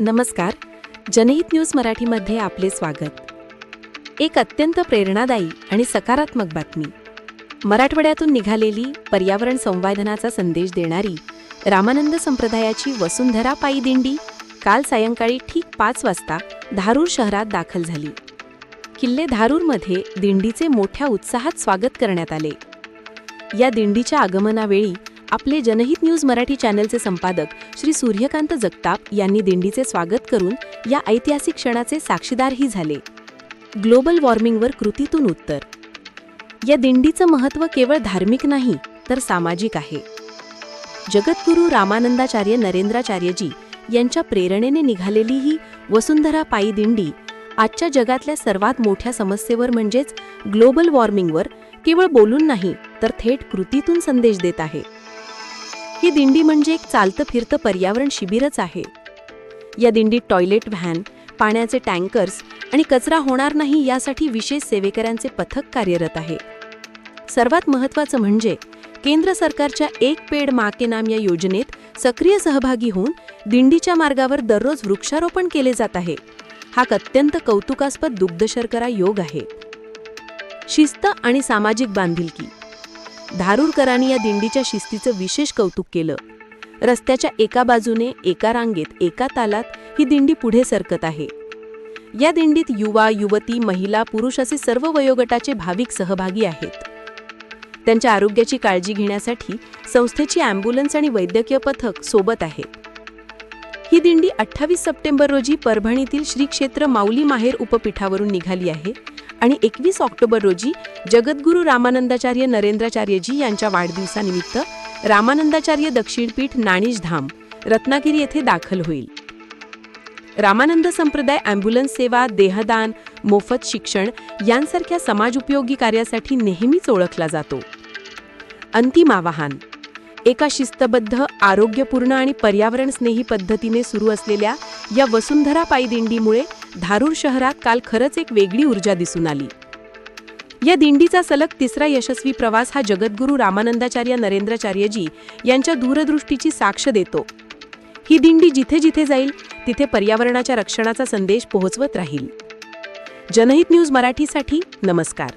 नमस्कार जनहित न्यूज मराठीमध्ये आपले स्वागत. एक अत्यंत प्रेरणादायी आणि सकारात्मक बातमी. मराठवाड्यातून निघालेली पर्यावरण संवादनाचा संदेश देणारी रामानंद संप्रदायाची वसुंधरा पायी दिंडी काल सायंकाळी ठीक पाच वाजता धारूर शहरात दाखल झाली. किल्ले धारूरमध्ये दिंडीचे मोठ्या उत्साहात स्वागत करण्यात आले. या दिंडीच्या आगमनावेळी आपले जनहित न्यूज मराठी चॅनलचे संपादक श्री सूर्यकांत जगताप यांनी दिंडीचे स्वागत करून या ऐतिहासिक क्षणाचे साक्षीदारही झाले. ग्लोबल वॉर्मिंगवर कृतीतून उत्तर. या दिंडीचं महत्त्व केवळ धार्मिक नाही तर सामाजिक आहे. जगद्गुरू रामानंदाचार्य नरेंद्राचार्यजी यांच्या प्रेरणेने निघालेली ही वसुंधरा पायी दिंडी आजच्या जगातल्या सर्वात मोठ्या समस्येवर म्हणजेच ग्लोबल वॉर्मिंगवर केवळ बोलून नाही तर थेट कृतीतून संदेश देत आहे. ही दिंडी म्हणजे एक चालतं फिरतं पर्यावरण शिबिरच आहे. या दिंडीत टॉयलेट व्हॅन पाण्याचे टँकर्स आणि कचरा होणार नाही यासाठी विशेष सेवेकऱ्यांचे पथक कार्यरत आहे. सर्वात महत्त्वाचं म्हणजे केंद्र सरकारच्या एक पेड मा के नाम या योजनेत सक्रिय सहभागी होऊन दिंडीच्या मार्गावर दररोज वृक्षारोपण केले जात आहे. हा एक अत्यंत कौतुकास्पद दुग्धशर्करा योग आहे. शिस्त आणि सामाजिक बांधिलकी. धारूरकरांनी या दिंडीच्या शिस्तीचं विशेष कौतुक केलं. रस्त्याच्या एका बाजूने एका रांगेत एका तालात ही दिंडी पुढे सरकत आहे. या दिंडीत युवा युवती महिला पुरुष असे सर्व वयोगटाचे भाविक सहभागी आहेत. त्यांच्या आरोग्याची काळजी घेण्यासाठी संस्थेची अँब्युलन्स आणि वैद्यकीय पथक सोबत आहे. ही दिंडी अठ्ठावीस सप्टेंबर रोजी परभणीतील श्री क्षेत्र माऊली माहेर उपपीठावरून निघाली आहे आणि एकवीस ऑक्टोबर रोजी जगद्गुरू रामानंदाचार्य नरेंद्राचार्यजी यांच्या वाढदिवसानिमित्त रामानंदाचार्य दक्षिणपीठ नाणीशधाम रत्नागिरी येथे दाखल होईल. रामानंद संप्रदाय अँब्युलन्स सेवा देहदान मोफत शिक्षण यांसारख्या समाजोपयोगी कार्यासाठी नेहमीच ओळखला जातो. अंतिम आवाहन. एका शिस्तबद्ध आरोग्यपूर्ण आणि पर्यावरण स्नेही पद्धतीने सुरू असलेल्या या वसुंधरा पायी दिंडीमुळे धारूर शहरात काल खरंच एक वेगळी ऊर्जा दिसून आली. या दिंडीचा सलग तिसरा यशस्वी प्रवास हा जगद्गुरू रामानंदाचार्य नरेंद्राचार्यजी यांच्या दूरदृष्टीची साक्ष देतो. ही दिंडी जिथे जिथे जाईल तिथे पर्यावरणाच्या रक्षणाचा संदेश पोहोचवत राहील. जनहित न्यूज मराठीसाठी नमस्कार.